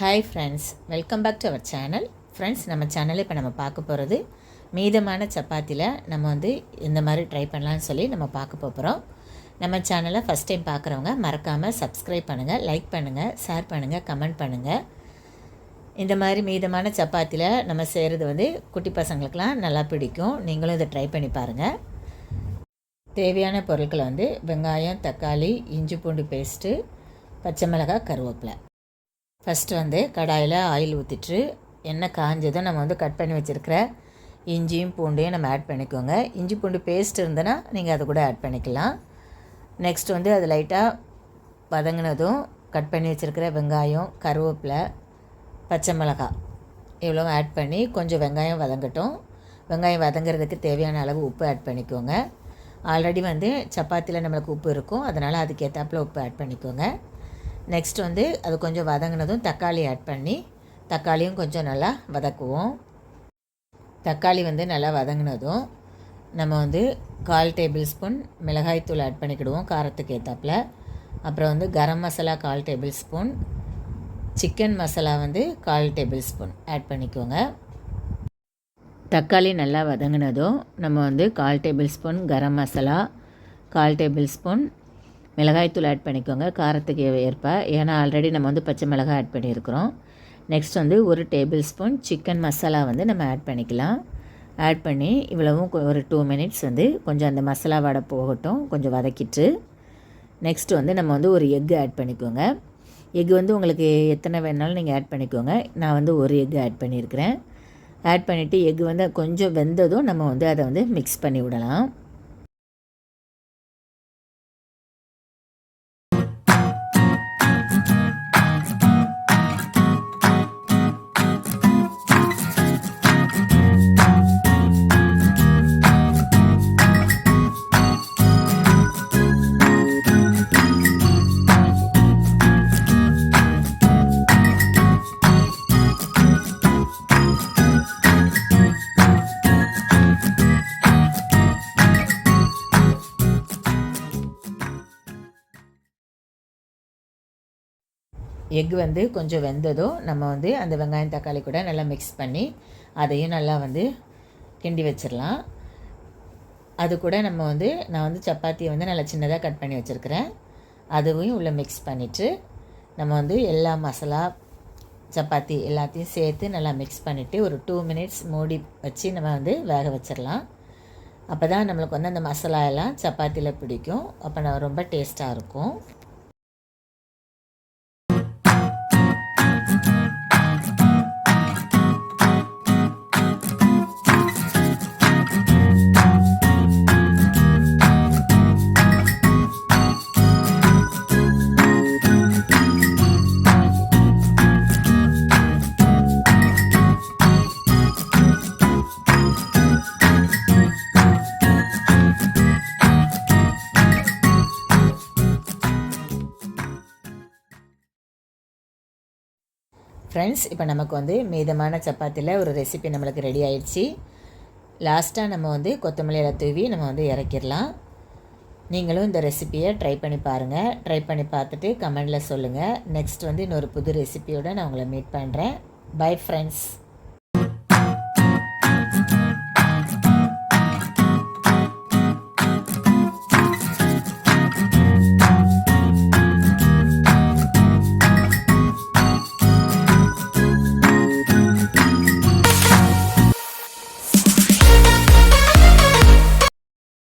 Hi friends welcome back to our channel friends நம்ம சேனலில் இப்போ நம்ம பார்க்க போகிறது மீதமான சப்பாத்தியில் நம்ம வந்து இந்த மாதிரி ட்ரை பண்ணலான்னு சொல்லி நம்ம பார்க்க போகிறோம் நம்ம சேனலை ஃபஸ்ட் டைம் பார்க்குறவங்க மறக்காமல் சப்ஸ்கிரைப் பண்ணுங்கள் லைக் பண்ணுங்கள் ஷேர் பண்ணுங்கள் கமெண்ட் பண்ணுங்கள் இந்த மாதிரி மீதமான சப்பாத்தியில் நம்ம செய்கிறது வந்து குட்டி பசங்களுக்கெலாம் நல்லா பிடிக்கும். நீங்களும் இதை ட்ரை பண்ணி பாருங்கள் தேவையான பொருட்களை வந்து வெங்காயம் தக்காளி இஞ்சி பூண்டு பேஸ்ட்டு பச்சை மிளகாய் கருவேப்பிலை. ஃபஸ்ட்டு வந்து கடாயில் ஆயில் ஊற்றிட்டு எண்ணெய் காஞ்சதும் நம்ம வந்து கட் பண்ணி வச்சுருக்கிற இஞ்சியும் பூண்டையும் நம்ம ஆட் பண்ணிக்கோங்க. இஞ்சி பூண்டு பேஸ்ட் இருந்ததுன்னா நீங்கள் அதை கூட ஆட் பண்ணிக்கலாம். நெக்ஸ்ட் வந்து அது லைட்டாக வதங்கினதும் கட் பண்ணி வச்சுருக்கிற வெங்காயம் கருவேப்பிலை பச்சை மிளகாய் இவ்வளோ ஆட் பண்ணி கொஞ்சம் வெங்காயம் வதங்கட்டும். வெங்காயம் வதங்கிறதுக்கு தேவையான அளவு உப்பு ஆட் பண்ணிக்கோங்க. ஆல்ரெடி வந்து சப்பாத்தியில் நம்மளுக்கு உப்பு இருக்கும். அதனால் அதுக்கேற்றாப்புல உப்பு ஆட் பண்ணிக்கோங்க. நெக்ஸ்ட் வந்து அது கொஞ்சம் வதங்கினதும் தக்காளி ஆட் பண்ணி தக்காளியும் கொஞ்சம் நல்லா வதக்குவோம். தக்காளி வந்து நல்லா வதங்கினதும் நம்ம வந்து கால் டேபிள் ஸ்பூன் மிளகாய்த்தூள் ஆட் பண்ணிக்கிடுவோம் காரத்துக்கு ஏற்றாப்புல அப்புறம் வந்து கரம் மசாலா கால் டேபிள் ஸ்பூன் சிக்கன் மசாலா வந்து கால் டேபிள் ஸ்பூன் ஆட் பண்ணிக்கோங்க. தக்காளி நல்லா வதங்கினதும் நம்ம வந்து கால் டேபிள் ஸ்பூன் கரம் மசாலா கால் டேபிள் ஸ்பூன் மிளகாய்த்தூள் ஆட் பண்ணிக்கோங்க காரத்துக்கு ஏற்ப. ஏன்னா ஆல்ரெடி நம்ம வந்து பச்சை மிளகாய் ஆட் பண்ணியிருக்கிறோம். நெக்ஸ்ட் வந்து ஒரு டேபிள் ஸ்பூன் சிக்கன் மசாலா வந்து நம்ம ஆட் பண்ணிக்கலாம். ஆட் பண்ணி இவ்வளவும் ஒரு டூ மினிட்ஸ் வந்து கொஞ்சம் அந்த மசாலா வடை போகட்டும் கொஞ்சம் வதக்கிட்டு. நெக்ஸ்ட் வந்து நம்ம வந்து ஒரு எக்கு ஆட் பண்ணிக்கோங்க. எக் வந்து உங்களுக்கு எத்தனை வேணாலும் நீங்கள் ஆட் பண்ணிக்கோங்க. நான் வந்து ஒரு எக் ஆட் பண்ணியிருக்கிறேன். ஆட் பண்ணிவிட்டு எக் வந்து கொஞ்சம் வெந்ததும் நம்ம வந்து அதை வந்து மிக்ஸ் பண்ணி விடலாம். எக் வந்து கொஞ்சம் வெந்ததும் நம்ம வந்து அந்த வெங்காயம் தக்காளி கூட நல்லா மிக்ஸ் பண்ணி அதையும் நல்லா வந்து கிண்டி வச்சிடலாம். அது கூட நம்ம வந்து நான் வந்து சப்பாத்தியை வந்து நல்லா சின்னதாக கட் பண்ணி வச்சுருக்கிறேன். அதுவும் உள்ளே மிக்ஸ் பண்ணிவிட்டு நம்ம வந்து எல்லா மசாலா சப்பாத்தி எல்லாத்தையும் சேர்த்து நல்லா மிக்ஸ் பண்ணிவிட்டு ஒரு டூ மினிட்ஸ் மூடி வச்சு நம்ம வந்து வேக வச்சிடலாம். அப்போ தான் நம்மளுக்கு வந்து அந்த மசாலா எல்லாம் சப்பாத்தியில் பிடிக்கும். அப்போ நான் ரொம்ப டேஸ்ட்டாக இருக்கும். ஃப்ரெண்ட்ஸ் இப்போ நமக்கு வந்து மீதமான சப்பாத்தியில் ஒரு ரெசிபி நம்மளுக்கு ரெடி ஆயிடுச்சு. லாஸ்ட்டாக நம்ம வந்து கொத்தமல்லியில் தூவி நம்ம வந்து இறக்கிடலாம். நீங்களும் இந்த ரெசிப்பியை ட்ரை பண்ணி பாருங்கள் ட்ரை பண்ணி பார்த்துட்டு கமெண்டில் சொல்லுங்கள் நெக்ஸ்ட் வந்து இன்னொரு புது ரெசிபியோடு நான் உங்களை மீட் பண்ணுறேன் பை ஃப்ரெண்ட்ஸ்